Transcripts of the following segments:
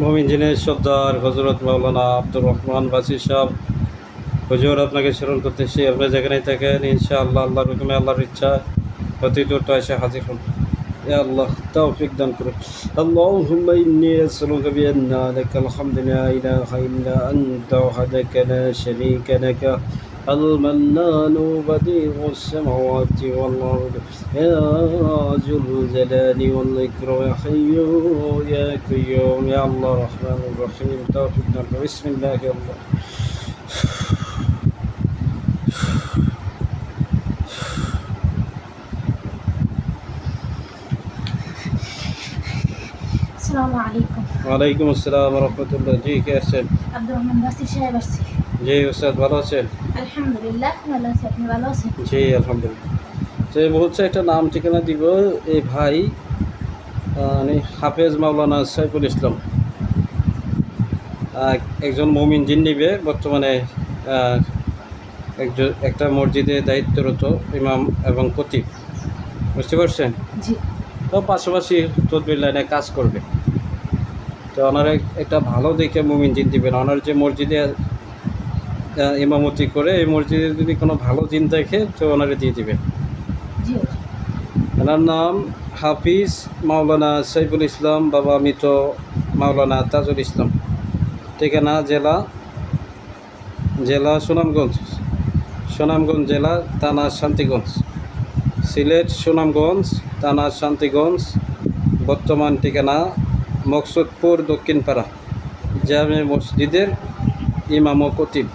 মমিনজিনের সর্দার হজরত মাওলানা আব্দুর রহমান বাসি সাহেব হুজুর আপনাকে স্মরণ করতেছি আপনি যেখানেই থাকেন ইনশা আল্লাহ আল্লাহর হুকুমে আল্লাহর ইচ্ছা অতি দ্রুত এসে হাজির হন يا الله توفيق دان كرو اللهم إني أسألك بأن لك الحمد لا إله إلا أنت وحدك لا شريك لك المنان بديع السماوات والأرض. يا ذو الجلال والإكرام يا حي يا قيوم يا الله الرحمن الرحيم. توفيقنا بسم الله الله السلام عليكم. ওয়ালাইকুম আসসালাম রহমতুল্লাহ। জি কে আছেন? আব্দুর রহমান বাসি সাহেব আসছি। জি ওস্তাদ ভালো আছেন? আলহামদুলিল্লাহ ভালো আছি। আপনি ভালো আছেন? জি আলহামদুলিল্লাহ। তো মুহূর্তে একটা নাম ঠিকানা দিব এই ভাই মানে হাফেজ মাওলানা সাইফুল ইসলাম। একজন মমিন জিন নিবে বর্তমানে একজন একটা মসজিদে দায়িত্বরত ইমাম এবং খতিব। বুঝতে পারছেন? তো পাশাপাশি তদবির লাইনে কাজ করবে। তো ওনারা একটা ভালো দেখে মুমিন জিন দিবেন। ওনার যে মসজিদে ইমামতি করে এই মসজিদে যদি কোনো ভালো জিন দেখে তো ওনারে দিয়ে দিবেন। ওনার নাম হাফিজ মাওলানা সাইফুল ইসলাম বাবা মৃত মাওলানা তাজুল ইসলাম। ঠিকানা জেলা জেলা সুনামগঞ্জ সুনামগঞ্জ জেলা থানা শান্তিগঞ্জ। সিলেট সুনামগঞ্জ থানা শান্তিগঞ্জ। বর্তমান ঠিকানা মকসুদপুর দক্ষিণপাড়া জামে মসজিদের ইমাম ও কতিব।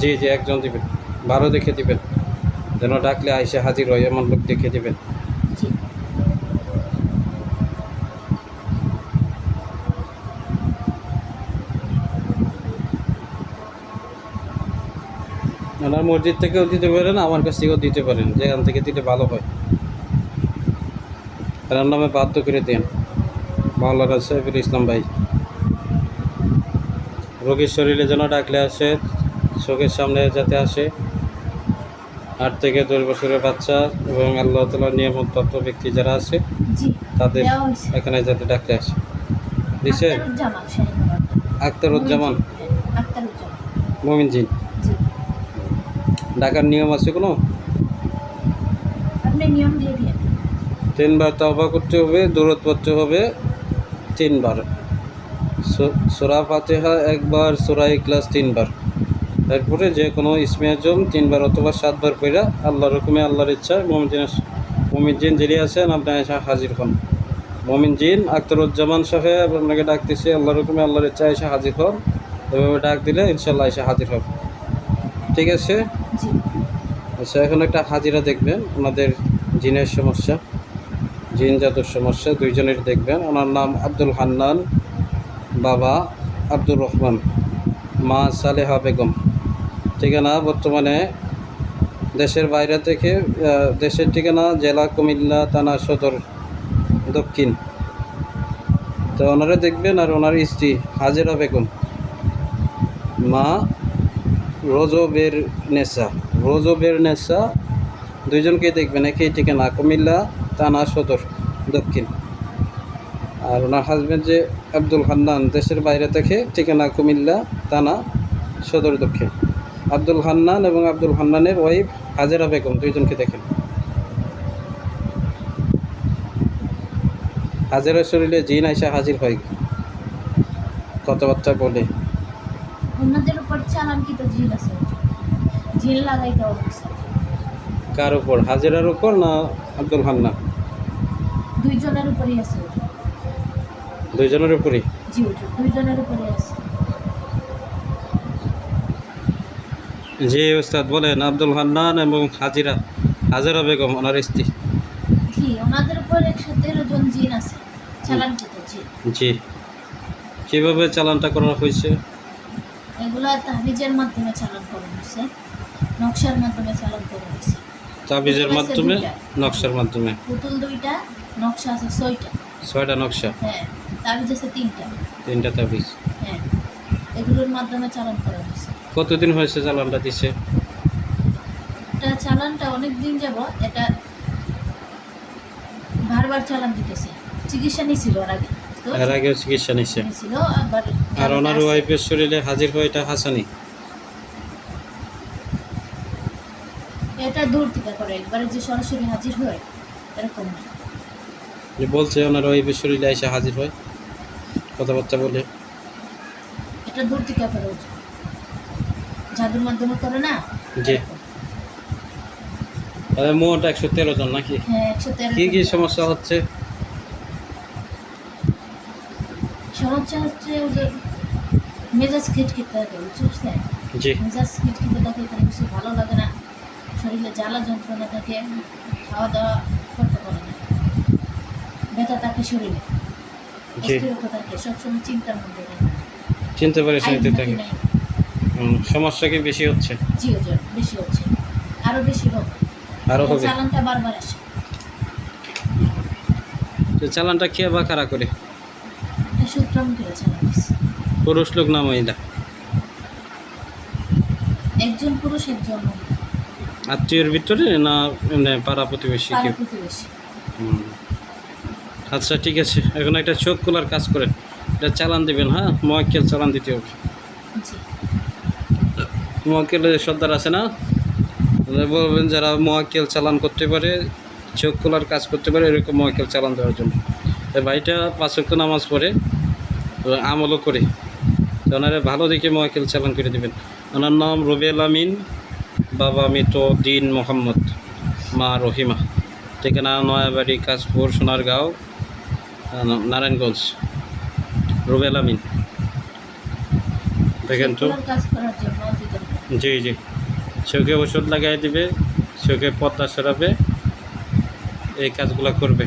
জি জি একজন দিবেন। ভালো দেখে দিবেন। যেন ডাকলে আইসে হাজির হয় এমন লোক দেখে দিবেন জি ওনার মসজিদ থেকেও দিতে পারেন আমার কাছ থেকেও দিতে পারেন যেখান থেকে দিতে ভালো হয়। তার নামে বাধ্য করে দেন। মাওলানা সাহেবুল ইসলাম ভাই। রোগীর শরীরে যেন ডাকলে আসে চোখের সামনে যাতে আসে। আট থেকে দশ বছরের বাচ্চা এবং আল্লাহ তালার তত্ত্ব ব্যক্তি যারা আছে তাদের এখানে যাতে ডাকলে আসে। দিছে? আখতারুজ্জামান মমিন জি জি ডাকার নিয়ম আছে কোনো? তিনবার তওবা করতে হবে দূরত পড়তে হবে তিনবার। সোরা ফাতিহা একবার সূরা ইখলাস তিনবার। তারপরে যে কোনো ইসমে আজম তিনবার অথবা সাতবার পড়া আল্লাহ রকমে আল্লাহর ইচ্ছা মোমিন জিন মোমিন জিন যিনি আছেন আপনি এসে হাজির হন। মোমিন জিন আখতারুজ্জামান সাহেব আপনাকে ডাকতেছে আল্লাহ রকমে আল্লাহর ইচ্ছা এসে হাজির হন। এভাবে ডাক দিলে ইনশাল্লাহ এসে হাজির হন ঠিক আছে? আচ্ছা এখন একটা হাজিরা দেখবেন ওনাদের জিনের সমস্যা জিন জাতুর সমস্যা দুইজনের দেখবেন। ওনার নাম আব্দুল হান্নান বাবা আব্দুর রহমান মা সালেহা বেগম। ঠিকানা বর্তমানে দেশের বাইরে থেকে দেশের ঠিকানা জেলা কুমিল্লা থানা সদর দক্ষিণ। তো ওনারা দেখবেন আর ওনার স্ত্রী হাজেরা বেগম মা রজবের নেশা। রজবের নেশা দুইজনকে দেখবেন একই ঠিকানা, কুমিল্লা থানা সদর, দক্ষিণ। আর ওনার হাজব্যান্ড যে আব্দুল হান্নান, দেশের বাইরে থেকে ঠিকানা কুমিল্লা থানা সদর, দক্ষিণ। আব্দুল হান্নান এবং আব্দুল হান্নানের ওয়াইফ হাজেরা বেগম, দুইজনকে দেখেন। হাজেরা শরীরে জিন আইসা হাজির হয়। কথাবার্তা বলে। ওনাদের উপর চালানকিত ঝিল আছে। ঝিল লাগাই দেওয়া হয়েছে কার উপর? হাজেরার উপর না আব্দুল হান্নান? দুইজনের উপরই আছে দুইজনের উপরই? জি দুইজনের উপরই আছে। জি ওস্তাদ বলেন আব্দুল হান্নান এবং হাজিরা হাজিরা বেগম ওনার স্ত্রী। জি ওনাদের উপর একশো তেরো জন জিন আছে। চালানকিত জিন জি। কীভাবে চালানটা করা হয়েছে? এগুলো তাহবিজের মাধ্যমে চালান করা হয়েছে। নকশার মাধ্যমে চালান করা হয়েছে। তাবিজের মাধ্যমে? নকশার মাধ্যমে? পুতুল দুইটা নকশা আছে ছয়টা। ছয়টা নকশা? হ্যাঁ তাবিজ আছে তিনটা। তিনটা তাবিজ হ্যাঁ এগুলোর মাধ্যমে চালান করা হয়েছে। কতদিন হয়েছে চালানটা দিছে? এটা চালানটা অনেক দিন যাব এটা বারবার চালান দিতেছে। চিকিৎসা নিছিল ওর আগে। এর আগেও চিকিৎসা নিচ্ছে আর ওনার ওয়াইফের শরীরে হাজির হয় এটা হাসানি। এটা দূর থেকে করে একবারে যে সরাসরি হাজির হয় এরকম যে বলছে ওনার ওয়াইফের শরীরে এসে হাজির হয় কথাবার্তা বলে। এটা দূর থেকে করে জাদুর মাধ্যমে করে না? জি। তাহলে মোট একশো তেরো জন নাকি? হ্যাঁ কি কি সমস্যা হচ্ছে? সমস্যা হচ্ছে ওদের মেজাজ খিটখিট থাকে বুঝছেন? জি। মেজাজ খিটখিটে থাকে কোনো কিছু ভালো লাগে না। শরীরে জ্বালা যন্ত্রণা থাকে খাওয়া দাওয়া করতে পারে না। ব্যথা থাকে শরীরে। অস্থিরতা থাকে সবসময় চিন্তার মধ্যে থাকে। চিনতে আয় শুনতে থাকে সমস্যা কি বেশি হচ্ছে? জি ওজন বেশি হচ্ছে। আরও বেশি হবে। আরও হবে। চালানটা বারবার আসে। তো চালানটা খেয়ে বা কারা করে? সূত্রম পুরুষ লোক না মহিলা? একজন পুরুষ একজন আত্মীয়ের ভিতরে না এমনি পাড়া প্রতিবেশী কেউ? আচ্ছা ঠিক আছে। এখন একটা চোখ খোলার কাজ করেন। এটা চালান দিবেন হ্যাঁ? মোয়াক্কেল চালান দিতে হবে। জি। মোয়াক্কেলের সর্দার আছে না? বলবেন যারা মোয়াক্কেল চালান করতে পারে চোখ খোলার কাজ করতে পারে এরকম মোয়াক্কেল চালান দেওয়ার জন্য। ভাইটা পাঁচ নামাজ পড়ে। আমলও করে। ওনারা ভালো দেখে মোয়াক্কেল চালান করে দেবেন। ওনার নাম রুবেল আমিন বাবা মৃত দিন মোহাম্মদ মা রহিমা। ঠিকানা নয়াবাড়ি কাশপুর সোনারগাঁও নারায়ণগঞ্জ। রুবেল আমিন। দেখেন তো। জি জি। চোখে ওষুধ লাগাই দিবে চোখে পর্দা সরাবে এই কাজগুলো করবে।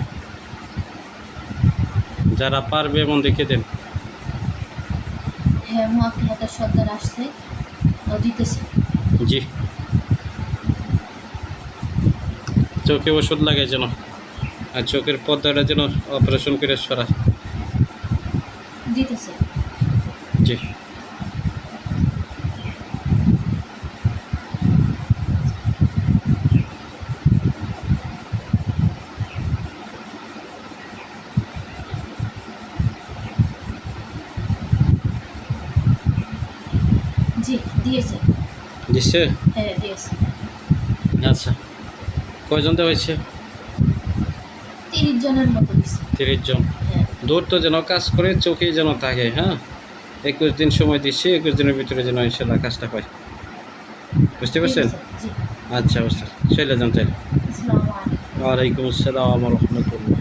যারা পারবে এমন দেখে দেন। হ্যাঁ সর্দার আসছে। ও দিতেছে। জি। চোখে ওষুধ লাগে যেন আর চোখের পর্দাটা যেন অপারেশন করে সরা দিতেছে। জি। জি দিয়েছে। দিচ্ছে হ্যাঁ দিয়েছে। আচ্ছা। কয়জন দেওয়া হয়েছে? তিরিশ জনের মতো দিছে তিরিশ জন। হ্যাঁ। দূর তো যেন কাজ করে চোখেই যেন থাকে হ্যাঁ? একুশ দিন সময় দিচ্ছি একুশ দিনের ভিতরে যেন ইনশাল্লাহ কাজটা হয়। বুঝতে পারছেন? আচ্ছা বুঝতে চলে যান আলাইকুম। ওয়ালাইকুম আসসালাম রহমতুল্লাহ।